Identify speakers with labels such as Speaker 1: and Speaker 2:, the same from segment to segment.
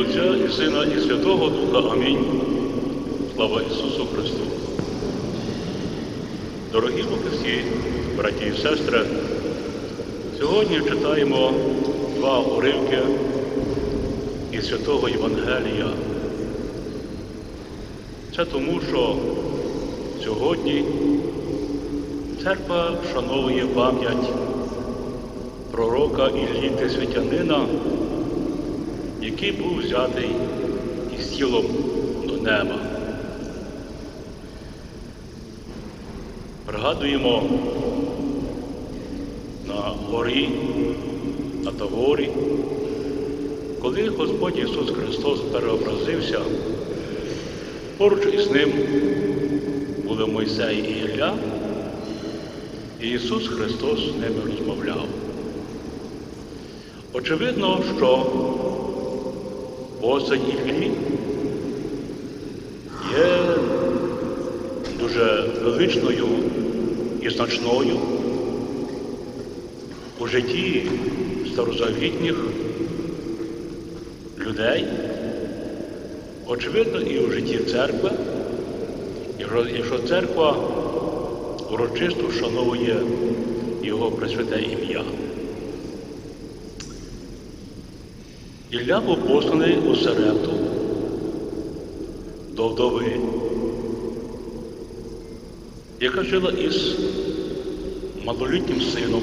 Speaker 1: Отця і Сина, і Святого Духа. Амінь. Слава Ісусу Христу. Дорогі Христі, браті і сестри, сьогодні читаємо два уривки із Святого Євангелія. Це тому, що сьогодні церква вшановує пам'ять пророка Іллі Святянина, який був взятий із тілом до неба. Пригадуємо на горі, на Таворі, коли Господь Ісус Христос переобразився, поруч із ним були Мойсей і Ілля, і Ісус Христос з ними розмовляв. Очевидно, що постать Іллі є дуже величною і значною у житті старозавітніх людей, очевидно, і у житті церкви, якщо- церква урочисто вшановує його пресвяте ім'я. Ілля був посланий у Серепту до вдови, яка жила із малолітнім сином.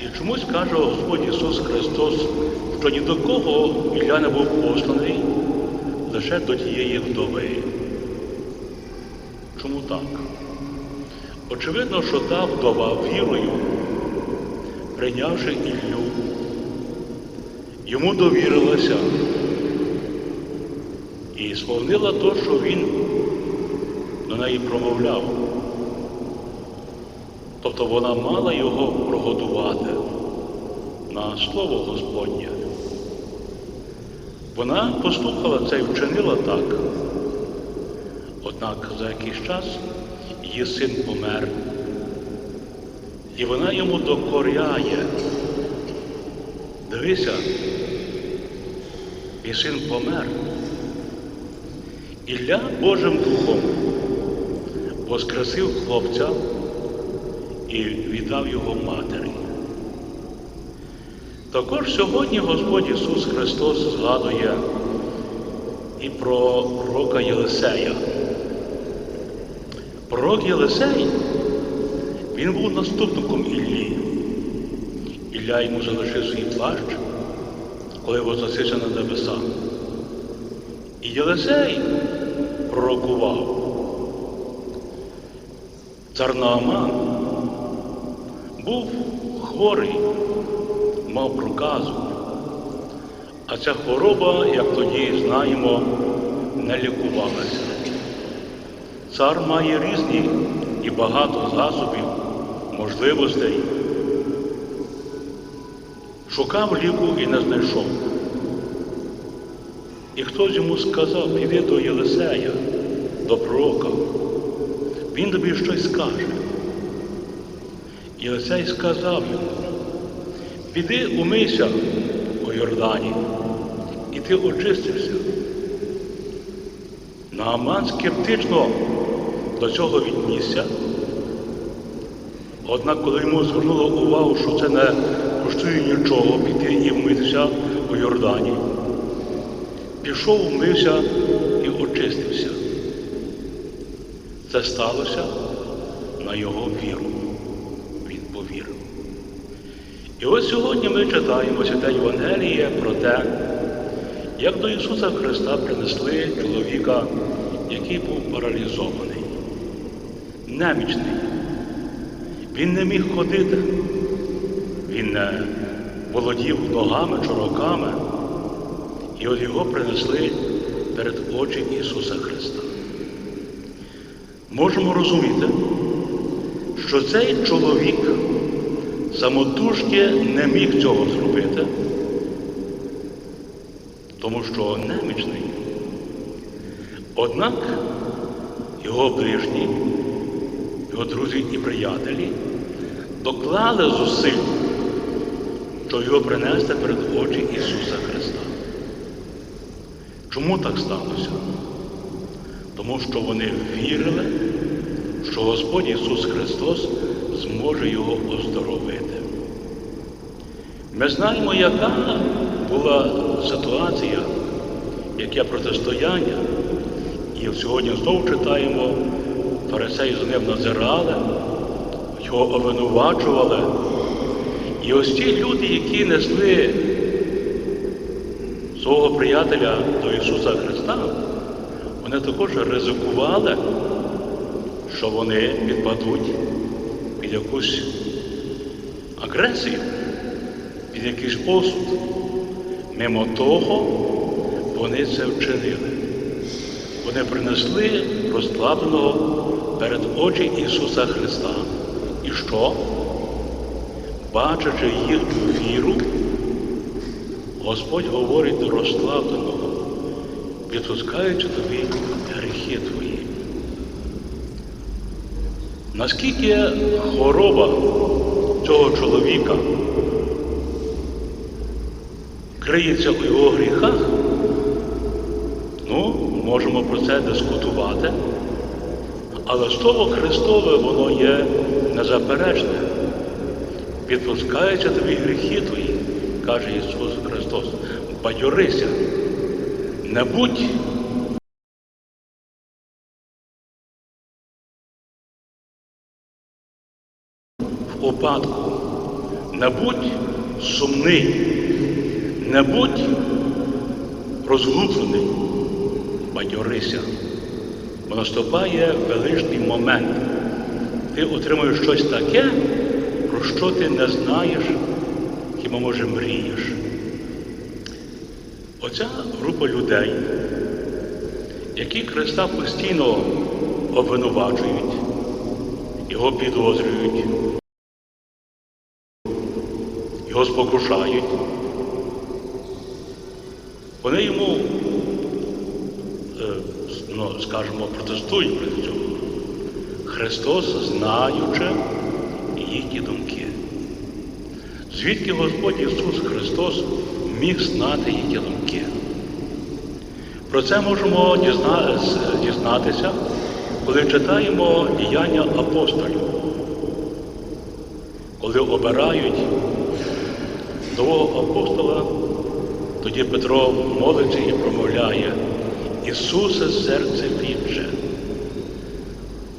Speaker 1: І чомусь каже Господь Ісус Христос, що ні до кого Ілля не був посланий, лише до тієї вдови. Чому так? Очевидно, що та вдова вірою, прийнявши Іллю, йому довірилася і сповнила те, що він неї промовляв. Тобто вона мала його прогодувати на слово Господнє. Вона послухала це і вчинила так. Однак за якийсь час її син помер, і вона йому докоряє. Дивися, і син помер. Ілля Божим Духом воскресив хлопця і віддав його матері. Також сьогодні Господь Ісус Христос згадує і про пророка Єлисея. Пророк Єлисей, він був наступником Іллі. Ілля йому залишив свій плащ, коли возносився на небеса. І Єлисей пророкував. Цар Нааман був хворий, мав проказу. А ця хвороба, як тоді знаємо, не лікувалася. Цар має різні і багато засобів, можливостей. Шукав ліку і не знайшов. І хтось йому сказав, піди до Єлисея, до пророка. Він тобі щось скаже. Єлисей сказав йому, піди умийся у Йордані, і ти очистишся. Нааман скептично до цього віднісся. Однак, коли йому звернуло увагу, що це не коштує нічого піти і вмитися у Йордані, пішов, вмився і очистився. Це сталося на його віру. Він повірив. І ось сьогодні ми читаємо святе Євангеліє про те, як до Ісуса Христа принесли чоловіка, який був паралізований, немічний. Він не міг ходити, він не володів ногами чи руками. І от його принесли перед очі Ісуса Христа. Можемо розуміти, що цей чоловік самотужки не міг цього зробити, тому що немічний. Однак його ближні, його друзі і приятелі доклали зусиль, щоб його принести перед очі Ісуса Христа. Чому так сталося? Тому що вони вірили, що Господь Ісус Христос зможе його оздоровити. Ми знаємо, яка була ситуація, яке протистояння. І сьогодні знову читаємо, фарисеї з ним назирали, його обвинувачували. І ось ті люди, які несли свого приятеля до Ісуса Христа, вони також ризикували, що вони підпадуть під якусь агресію, під якийсь осуд. Мимо того вони це вчинили. Вони принесли розслабленого перед очі Ісуса Христа. І що? Бачачи їхню віру, Господь говорить до розслабленого, відпускаючи тобі гріхи твої. Наскільки хвороба цього чоловіка криється у його гріхах, ну, можемо про це дискутувати, але Слово Христове воно є незаперечне. Відпускаючи тобі гріхи твої, каже Ісус Христос, бадьорися, не будь в упадку, не будь сумний, не будь розгублений, бадьорися. Бо наступає величний момент. Ти отримуєш щось таке, про що ти не знаєш, хіба може мрієш. Оця група людей, які Христа постійно обвинувачують, його підозрюють, його спокушають, вони йому, е, ну, скажімо, протестують проти цього. Христос, знаючи їхні думки. Звідки Господь Ісус Христос міг знати їхні думки? Про це можемо дізнатися, коли читаємо діяння апостолів, коли обирають нового апостола, тоді Петро молиться і промовляє Ісусе серце відже.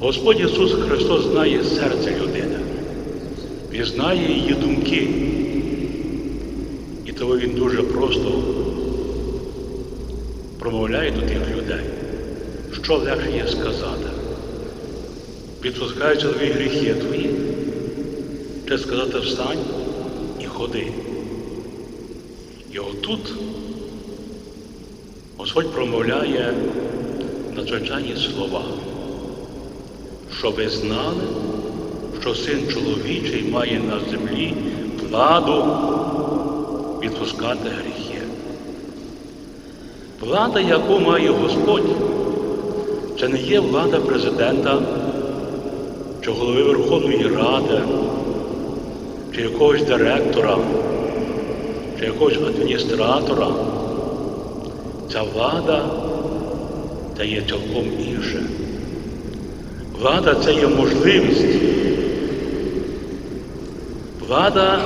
Speaker 1: Господь Ісус Христос знає серце людини. Він знає її думки. Тому Він дуже просто промовляє до тих людей, що легше є сказати. Відпускаючи твої гріхи твої, чи сказати встань і ходи. І отут Господь промовляє надзвичайні слова, що ви знали, що син чоловічий має на землі владу відпускати гріхи. Влада, яку має Господь, це не є влада президента чи голови Верховної Ради, чи якогось директора, чи якогось адміністратора. Ця влада це є цілком інше. Влада це є можливість. Влада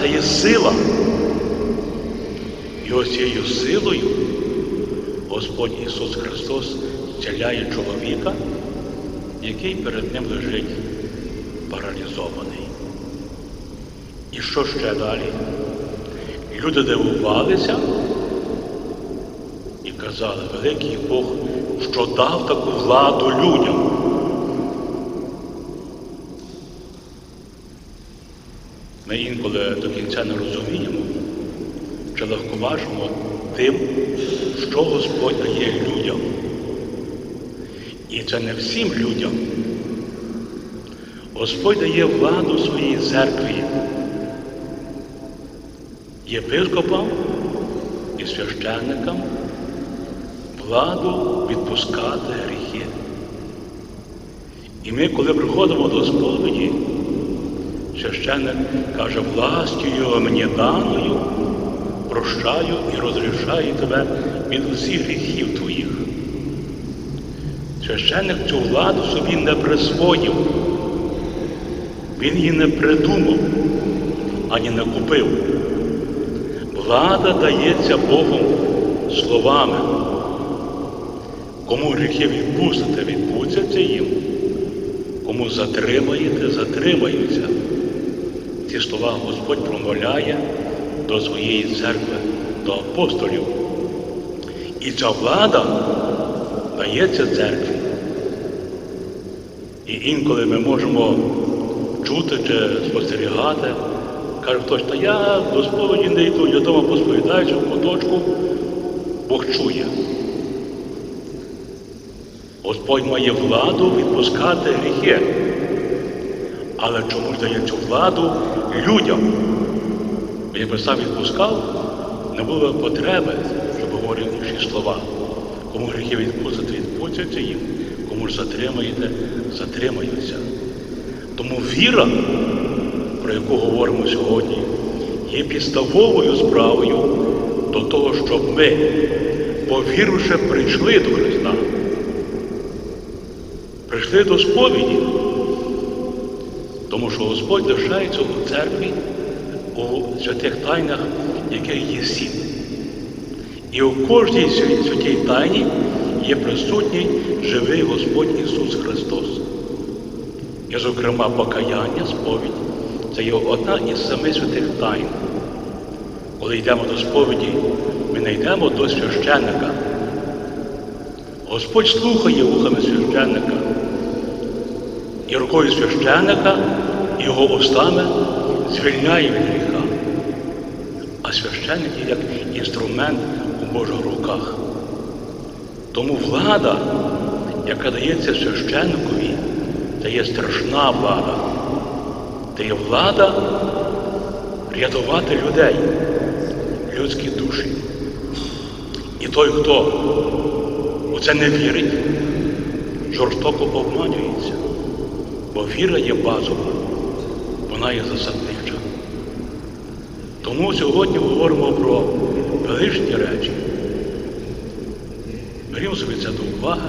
Speaker 1: це є сила. І ось цією силою Господь Ісус Христос зціляє чоловіка, який перед ним лежить паралізований. І що ще далі? Люди дивувалися і казали, великий Бог, що дав таку владу людям. Ми інколи до кінця не розуміємо, чи легковажимо тим, що Господь дає людям. І це не всім людям. Господь дає владу своїй церкві, єпископам і священникам владу відпускати гріхи. І ми, коли приходимо до сповіді, священник каже, властю його мені даною, прощаю і розрішаю тебе від усіх гріхів твоїх. Священник цю владу собі не присвоїв, він її не придумав, ані не купив. Влада дається Богом словами. Кому гріхи відпустите, відпустяться їм. Кому затримаєте, затримаються. Ці слова Господь промовляє до своєї церкви, до апостолів. І ця влада дається церкві. І інколи ми можемо чути чи спостерігати, каже хтось, та я до сповіді не йду, я дома посповідаюся в куточку, Бог чує. Господь має владу відпускати гріхи. Але чому ж дає цю владу людям? Якби сам відпускав, не було потреби, щоб говорив інші слова. Кому гріхи відпустити, відпустяться їм, кому ж затримаєте, затримаються. Тому віра, про яку говоримо сьогодні, є підставовою справою до того, щоб ми, повіривши, прийшли до Христа прийшли до сповіді, тому що Господь лишається у церкві у святих тайнах, яких є сім. І у кожній святій тайні є присутній живий Господь Ісус Христос. І, зокрема, покаяння, сповідь це є одна із семи святих тайн. Коли йдемо до сповіді, ми не йдемо до священника. Господь слухає вухами священника. І рукою священника, і його устами звільняє від гріха. А священник є як інструмент у Божих руках. Тому влада, яка дається священникові, це є страшна влада. Це є влада рятувати людей, людські душі. І той, хто у це не вірить, жорстоко обманюється. Бо віра є базова, вона є засаднича. Тому сьогодні говоримо про величні речі. Берімо собі це до уваги,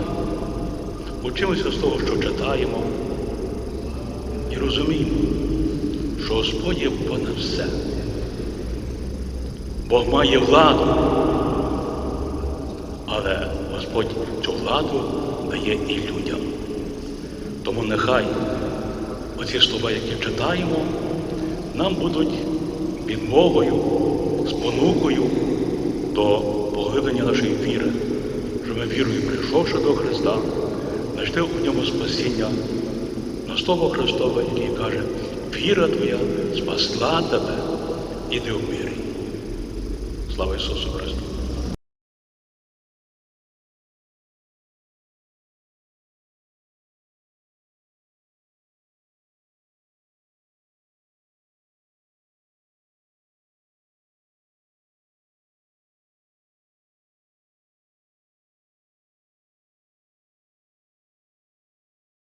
Speaker 1: учимося з того, що читаємо, і розуміємо, що Господь є понад все. Бог має владу, але Господь цю владу дає і людям. Тому нехай оці слова, які читаємо, нам будуть відмовою, спонукою до поглиблення нашої віри, що ми вірою, прийшовши до Христа, знайшли у ньому спасіння на Слово Христове, який каже, віра твоя спасла тебе, іди в мирі. Слава Ісусу Христу!